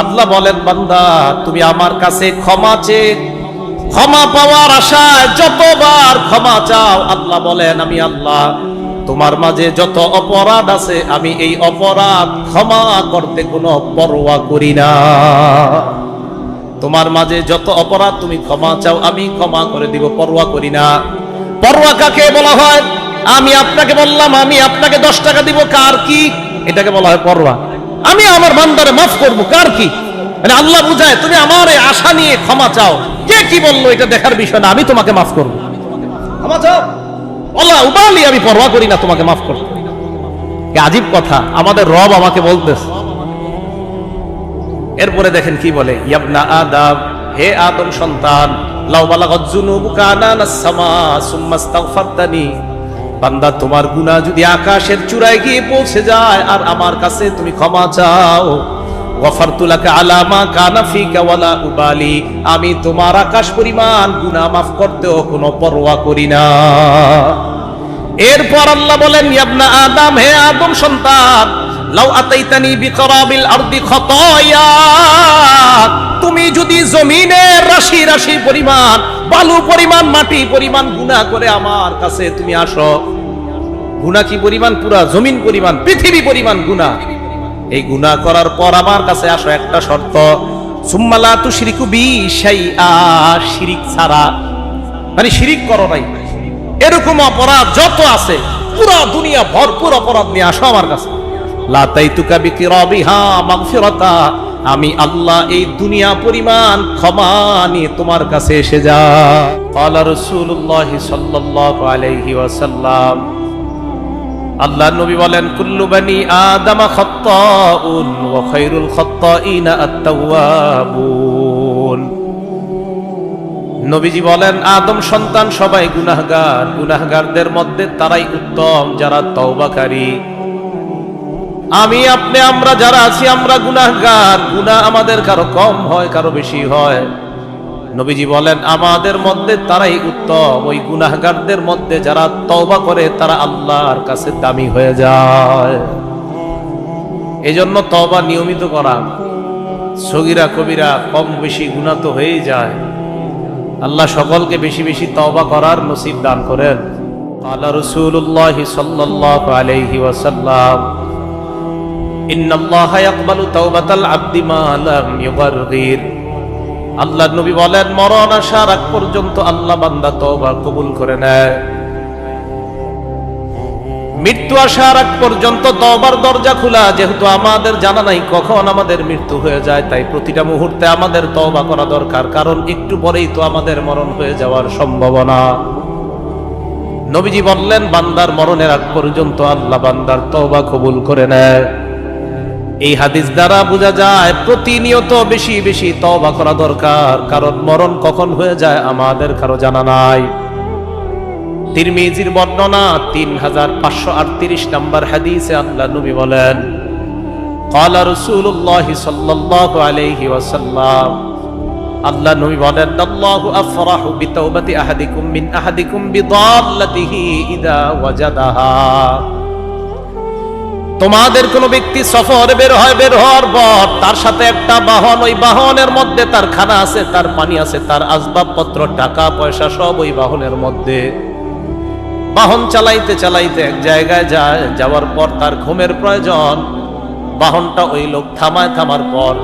আল্লাহ বলেন, বান্দা, তুমি আমার কাছে ক্ষমা চেয়ে ক্ষমা পাওয়ার আশায় যতবার ক্ষমা চাও, আল্লাহ বলেন, আমি আল্লাহ, তোমার মাঝে যত অপরাধ আছে, আমি এই অপরাধ ক্ষমা করতে কোনো পরোয়া করি না। তোমার মাঝে যত অপরাধ তুমি ক্ষমা চাও, আমি ক্ষমা করে দিব, পরোয়া করি না। পরোয়া কাকে বলা হয়? আমি আপনাকে বললাম, আমি আপনাকে দশ টাকা দিব, কার কি? এটাকে বলা হয় পরোয়া। আমি আমার বান্দারে মাফ করব কার কি? মানে আল্লাহ বুঝায় তুমি আমার এই আশা নিয়ে ক্ষমা চাও। কে কি বলল এটা দেখার বিষয় না আমি তোমাকে মাফ করব। ক্ষমা চাও? আল্লাহ উবালি আমি পরোয়া করি না তোমাকে মাফ করব। আজীব কথা আমাদের রব আমাকে বলতেছে। এরপরে দেখেন কি বলে ইয়াবনা আদম হে আদম সন্তান লাউ বালাগত যুনুবুকা আনানাস সামা সুম্মা আস্তাগফারতানি বান্দা, তোমার গুনাহ যদি আকাশের চূড়ায় গিয়ে পৌঁছে যায়, আর আমার কাছে তুমি ক্ষমা চাও। আমি তোমার আকাশ পরিমাণ গুনাহ মাফ করতেও কোনো পরোয়া করি না। এরপর আল্লাহ বলেন ইয়াবনা আদম, হে আদম সন্তান, লাউ আতাইতানি বিকরাবিল আরদি খতায়া। তুমি যদি জমিনের রাশি রাশি পরিমাণ বালু পরিমাণ, মাটি পরিমাণ, গুনাহ করে আমার কাছে তুমি আসো। গুনাহ কি পরিমাণ? পুরা জমিন পরিমাণ, পৃথিবী পরিমাণ গুনাহ। এই গুনাহ করার পর আমার কাছে আসো একটা শর্ত। সুম্মালা বি শাইআ, শিরিক ছাড়া। মানে শিরিক করো নাই। এরকম অপরাধ যত আছে, পুরো দুনিয়া ভরপুর অপরাধ নিয়ে আসো আমার কাছে। লাতাইতুকা বিকিরাবিহা মাগফিরাতা। আমি আল্লাহ এই দুনিয়া পরিমাণ ক্ষমা তোমার কাছে এসে যা। আল্লাহ রসুল্লাহ সাল্লাহ আল্লাহ নবী বলেন, কুল্লু বানি আদামা খাত্তাউন ওয়া খায়রুল খাত্তাইনা আত-তাওয়াবুন। নবীজি বলেন, আদম সন্তান সবাই গুনাহগার। গুনাহগারদের মধ্যে তারাই উত্তম, যারা তওবাকারী। আমি, আপনি, আমরা যারা আছি, আমরা গুনাহগার। গুনাহ আমাদের কারও কম হয়, কারও বেশি হয়। নবীজি বলেন, আমাদের মধ্যে তারাই উত্তম। ওই গুনাহগারদের মধ্যে যারা তওবা করে, তারা আল্লাহর কাছে দামি হয়ে যায়। এজন্য তওবা নিয়মিত করা। সগিরা, কবিরা কম বেশি গুনাহ তো হয়েই যায়। আল্লাহ সকলকে বেশি বেশি তওবা করার নসিব দান করেন। আল্লাহ রসুল্লাহ সাল্লাল্লাহু আলাইহি ওয়াসাল্লাম ইন্নাল্লাহা ইয়াকবালু তাওবাতাল আবদি মা লাম ইউগারগির। আল্লাহ নবী বলেন, মরণ আসার আগ পর্যন্ত আল্লাহ বান্দা তওবা কবুল করে নেয়। মৃত্যু আসার আগ পর্যন্ত তওবার দরজা খোলা, যেহেতু আমাদের জানা নাই কখন আমাদের মৃত্যু হয়ে যায়, তাই প্রতিটা মুহূর্তে আমাদের তওবা করা দরকার, কারণ একটু পরেই তো আমাদের মরণ হয়ে যাওয়ার সম্ভাবনা। নবীজি বললেন, বান্দার মরণের আগ পর্যন্ত আল্লাহ বান্দার তওবা কবুল করে নেয়। এই হাদিস দ্বারা বোঝা যায় প্রতিনিয়ত বেশি বেশি তওবা করা দরকার কারণ মরণ কখন হয়ে যায় আমাদের কারো জানা নাই তিরমিজির বর্ণনা তিন হাজার পাঁচশো আটত্রিশ নম্বর হাদিসে আল্লাহ নবী বলেন قال رسول الله صلى الله عليه وسلم আল্লাহ নবী বলেন আল্লাহু আফরাহু বিতাওবাতি আহাদিকুম মিন আহাদিকুম বিদাল্লাতিহি ইদা ওয়াজাদাহা তোমাদের কোন ব্যক্তি সফরে বের হয়, বের হওয়ার পর তার সাথে একটা বাহন, ওই বাহনের মধ্যে তার খানা আছে, তার পানি আছে, তার আসবাবপত্র, টাকা, পয়সা, সব ওই বাহনের মধ্যে। বাহন চালাইতে চালাইতে এক জায়গায় যায়, যাওয়ার পর তার ঘুমের প্রয়োজন। বাহনটা ওই লোক থামায়, থামার পর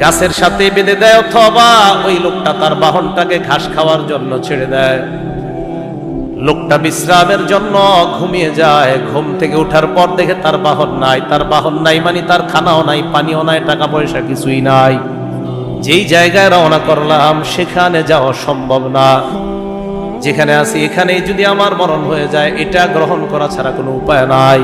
গাছের সাথে বেঁধে দেয় অথবা ওই লোকটা তার বাহনটাকে ঘাস খাওয়ার জন্য ছেড়ে দেয়। লোকটা বিশ্রামের জন্য ঘুমিয়ে যায়। ঘুম থেকে ওঠার পর দেখে তার বাহন নাই। তার বাহন নাই মানে তার খানাও নাই, পানিও নাই টাকা পয়সা কিছুই নাই। যেই জায়গায় রওনা করলাম, সেখানে যাওয়া সম্ভব না। যেখানে আছি, এখানেই যদি আমার মরণ হয়ে যায়, এটা গ্রহণ করা ছাড়া কোনো উপায় নাই।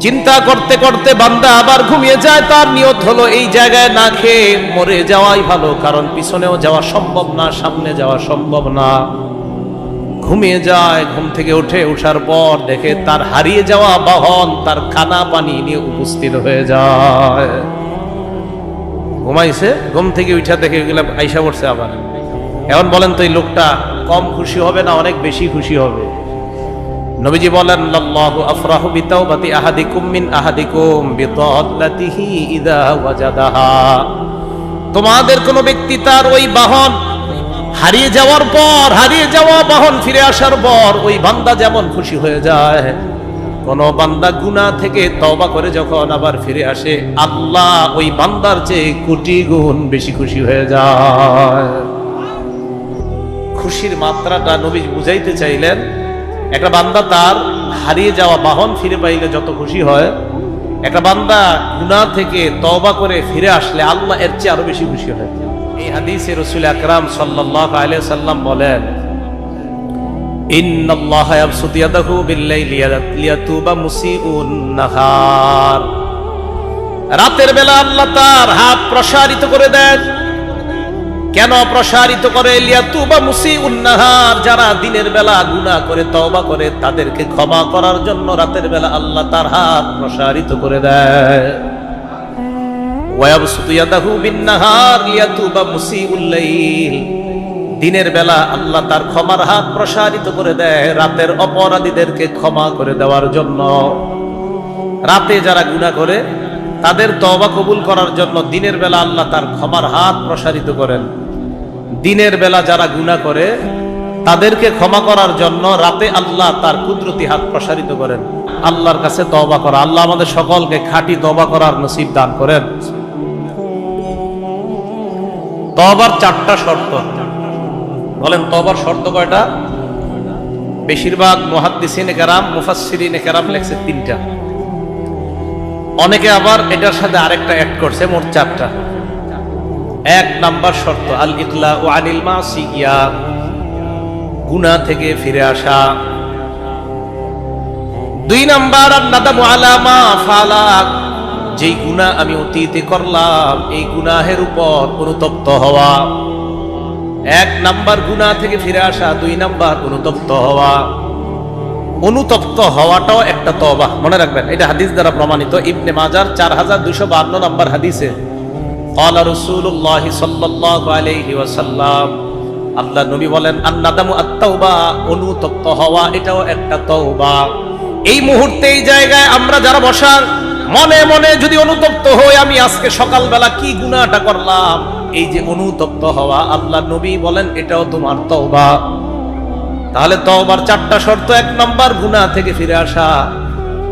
চিন্তা করতে করতে বান্দা আবার ঘুমিয়ে যায়। তার নিয়ত হলো এই জায়গায় না খেয়ে মরে যাওয়াই ভালো, কারণ পিছনেও যাওয়া সম্ভব না, সামনে যাওয়া সম্ভব না। ঘুমিয়ে যায়, ঘুম থেকে উঠে ওঠার পর দেখে তার হারিয়ে যাওয়া বাহন তার খানা পানি নিয়ে উপস্থিত হয়ে যায়। ঘুমাইছে, ঘুম থেকে উঠা দেখে গেলাম আইসা পড়ছে আবার। এখন বলেন তো এই লোকটা কম খুশি হবে না অনেক বেশি খুশি হবে? নবীজি বলেন, লাল্লাহু আফরাহু বিতাওবাতি আহাদিকুম মিন আহাদিকুম বিতাল্লাতিহি ইদা ওয়াজাদাহা। তোমাদের কোন ব্যক্তি তার ওই বাহন হারিয়ে যাওয়ার পর, হারিয়ে যাওয়া বাহন ফিরে আসার পর ওই বান্দা যেমন খুশি হয়ে যায়, কোন বান্দা গুনাহ থেকে তওবা করে যখন আবার ফিরে আসে, আল্লাহ ওই বান্দার চেয়ে কোটি গুণ বেশি খুশি হয়ে যায়। খুশির মাত্রাটা নবী বুঝাইতে চাইলেন, একটা বান্দা তার হারিয়ে যাওয়া বাহন ফিরে পাইলে যত খুশি হয়, একটা বান্দা গুনা থেকে তওবা করে ফিরে আসলে আল্লাহ এর চেয়ে আরও বেশি খুশি হয়। এই হাদিসে রসুল আকরাম সাল্লাল্লাহু আলাইহি সাল্লাম বলেন রাতের বেলা আল্লাহ তার হাত প্রসারিত করে দেন। কেন প্রসারিত করে? লিয়াতুবা মুসিউন নাহার। যারা দিনের বেলা গুনাহ করে, তওবা করে, তাদেরকে ক্ষমা করার জন্য রাতের বেলা আল্লাহ তার হাত প্রসারিত করে দেয়। দিনের বেলা আল্লাহ তার ক্ষমার হাত প্রসারিত করে দেয় রাতের অপরাধীদেরকে ক্ষমা করে দেওয়ার জন্য। রাতে যারা গুণা করে, তাদের তওবা কবুল করার জন্য দিনের বেলা আল্লাহ তার ক্ষমার হাত প্রসারিত করেন। দিনের বেলা যারা গুণা করে, তাদেরকে ক্ষমা করার জন্য রাতে আল্লাহ তার কুদরতি হাত প্রসারিত করেন। আল্লাহর কাছে তওবা করা, আল্লাহ আমাদের সকলকে খাঁটি তওবা করার নসিব দান করেন। তবার চারটা শর্ত। বলেন, তবার শর্ত কয়টা? বেশিরভাগ মহাদ্দিসিন কেরাম, মুফাসসিরিন কেরাম লেখছে তিনটা। অনেকে আবার এটার সাথে আরেকটা অ্যাড করছে, মোট চারটা। এক নাম্বার শর্ত আল ইকলা ও আনিল মা মাসিয়া গুনা থেকে ফিরে আসা। দুই নাম্বার আর নাদামু আলামা ফালাক। যেই গুনাহ আমি অতীতে করলাম এই গুনাহের উপর অনুতপ্ত হওয়া এক নাম্বার গুনাহ থেকে ফিরে আসা দুই নাম্বার অনুতপ্ত হওয়া অনুতপ্ত হওয়াটাও একটা তবা মনে রাখবেন এটা হাদিস দ্বারা প্রমাণিত ইবনে মাজার চার হাজার দুইশো বান্ন নম্বর হাদিসে قال رسول الله صلى الله عليه وسلم আল্লাহ নবী বলেন আন্নাদামু আত্তাওবা অনুতপ্ত হওয়া এটাও একটা তওবা এই মুহূর্তে এই জায়গায় আমরা যারা বসা মনে মনে যদি অনুতপ্ত হই আমি আজকে সকালবেলা কি গুনাহটা করলাম? এই যে অনুতপ্ত হওয়া, আল্লাহ নবী বলেন, এটাও তোমার তওবা। তাহলে তওবার চারটা শর্ত, এক নাম্বার গুনাহ থেকে ফিরে আসা,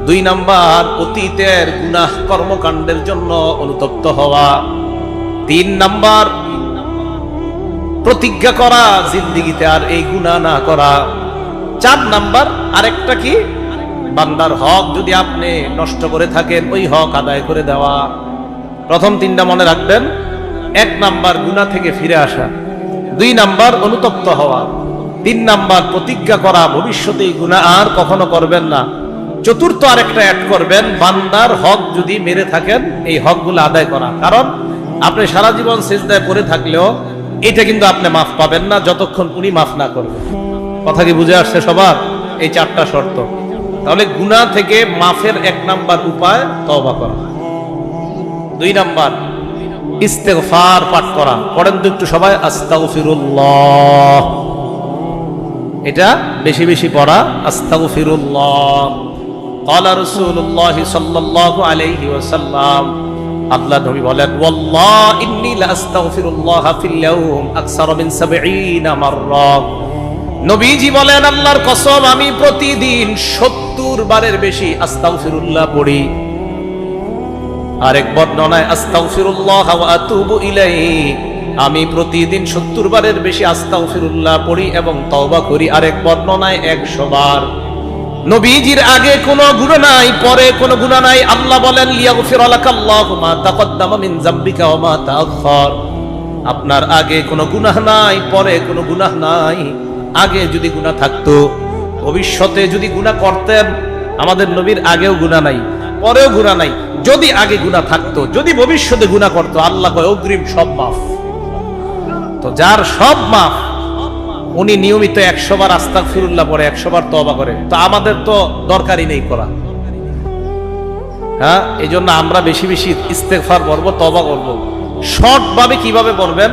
দুই নাম্বার অতীতের গুনাহ কর্মকাণ্ডের জন্য অনুতপ্ত হওয়া, তিন নাম্বার প্রতিজ্ঞা করা, জিন্দিগিতে আর এই গুনাহ না করা। চার নাম্বার আরেকটা কি? বান্দার হক যদি আপনি নষ্ট করে থাকেন, ওই হক আদায় করে দেওয়া। প্রথম তিনটা মনে রাখবেন। এক নাম্বার গুনাহ থেকে ফিরে আসা। দুই নাম্বার অনুতপ্ত হওয়া। তিন নাম্বার প্রতিজ্ঞা করা। ভবিষ্যতে গুনাহ আর কখনো করবেন না। চতুর্থ আরেকটা অ্যাড করবেন, বান্দার হক যদি মেরে থাকেন, এই হকগুলো আদায় করা। কারণ আপনি সারা জীবন সেজদায় পড়ে থাকলেও এটা কিন্তু আপনি মাফ পাবেন না, যতক্ষণ উনি মাফ না করবেন। কথা কি বুঝে আসছে সবার? এই চারটা শর্ত। তাহলে গুনাহ থেকে মাফের এক নাম্বার উপায় তওবা করা দুই নাম্বার ইস্তেগফার পাঠ করা পড়েন তো একটু সবাই আস্তাগফিরুল্লাহ এটা বেশি বেশি পড়া আস্তাগফিরুল্লাহ قال رسول الله صلى الله عليه وسلم আল্লাহ নবী বলেন ওয়াল্লাহ ইন্নী লা আস্তাগফিরুল্লাহ ফিল ইয়াউম আকসার মিন 70 মাররা নবীজি বলেন, আল্লাহর কসম, আমি প্রতিদিন 70 বারের বেশি আস্তাগফিরুল্লাহ পড়ি। আরেক বর্ণনায়, আস্তাগফিরুল্লাহ ওয়া আতুবু ইলাইহি। আমি প্রতিদিন 70 বারের বেশি আস্তাগফিরুল্লাহ পড়ি এবং তওবা করি। আরেক বর্ণনায় 100 বার। নবীজির আগে কোনো গুনাহ নাই, পরে কোনো গুনাহ নাই। আল্লাহ বলেন, লিয়াগফির লাকাল্লাহু মা তাকদ্দামা মিন যামবিকা ওয়া মা তাআখার আপনার আগে কোনো গুনাহ নাই, পরে কোনো গুনাহ নাই। আগে যদি গুনাহ থাকতো, ভবিষ্যতে যদি গুনাহ করতেন, আমাদের নবীর আগেও গুনাহ নাই, পরেও গুনাহ নাই। যদি আগে গুনাহ থাকতো, যদি ভবিষ্যতে গুনাহ করতো, আল্লাহ অগ্রিম সব মাফ। তো যার সব মাফ, উনি নিয়মিত একশো বার আস্তাক ফিরুল্লাহ পরে একশো বার তবা করে। তো আমাদের তো দরকারই নেই করা। হ্যাঁ এই জন্য আমরা বেশি বেশি ইস্তেকফার করব তবা করব। শর্ট ভাবে কীভাবে করবেন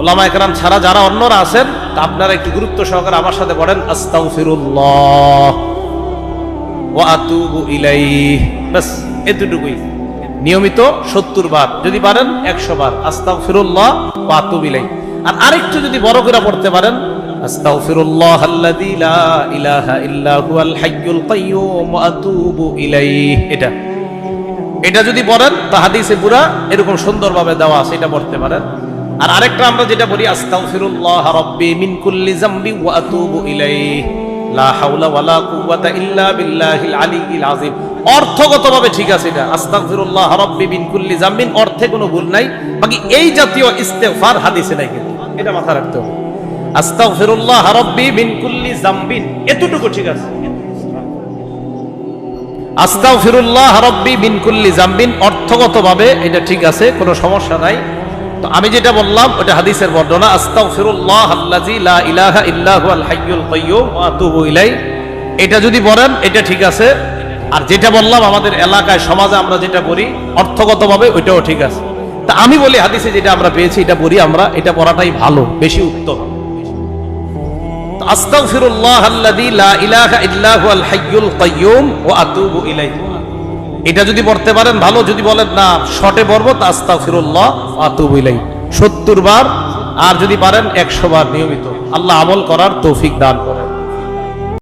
ওলামা একরাম ছাড়া যারা অন্যরা আছেন তা আপনারা একটু গুরুত্ব সহকারে আমার সাথে পড়েন এতটুকুই। নিয়মিত সত্তর বার, যদি পারেন একশো বার, আস্তাগফিরুল্লাহ ওয়া আতুবু ইলাইহি। আর আরেকটু যদি বড় করে পড়তে পারেন এটা। যদি পড়েন তা হাদিসে পুরা এরকম সুন্দরভাবে দেওয়া আছে, এটা পড়তে পারেন। আর আরেকটা আমরা যেটা বলি, আস্তাগফিরুল্লাহ রাব্বি মিন কুল্লি যামবি ওয়া আতুবু ইলাইহি। লা হাওলা ওয়ালা কুওয়াতা ইল্লা বিল্লাহিল আলিয়্যিল আযীম। অর্থগতভাবে ঠিক আছে এটা। আস্তাগফিরুল্লাহ রাব্বি মিন কুল্লি যামবিন, অর্থে কোনো ভুল নাই। বাকি এই জাতীয় ইস্তেগফার হাদিসে নাই কিন্তু। এটা মাথা রাখতে হবে। আস্তাগফিরুল্লাহ রাব্বি মিন কুল্লি যামবিন। এতটুকু ঠিক আছে। আস্তাগফিরুল্লাহ রাব্বি মিন কুল্লি জামবিন অর্থগতভাবে এটা ঠিক আছে, কোনো সমস্যা নাই। তো আমি যেটা বললাম, ওটা হাদিসের বর্ণনা, আস্তাগফিরুল্লাহ এটা যদি বলেন, এটা ঠিক আছে। আর যেটা বললাম, আমাদের এলাকায়, সমাজে আমরা যেটা করি, অর্থগতভাবে ওইটাও ঠিক আছে। তা আমি বলি, হাদিসে যেটা আমরা পেয়েছি, এটা পড়ি আমরা, এটা পড়াটাই ভালো, বেশি উত্তম। আস্তাগফিরুল্লাহ আল্লাযী লা ইলাহা ইল্লা হুয়াল হাইয়ুল কাইয়্যুম ওয়া আতুবু ইলাইহি। এটা যদি পড়তে পারেন, ভালো। যদি বলেন, না শটে পড়ব আস্তা ফিরুল্লাহ ওয়া সত্তর ইলাইহি 70 বার, আর যদি পারেন 100 বার নিয়মিত। আল্লাহ আমল করার তৌফিক দান করেন।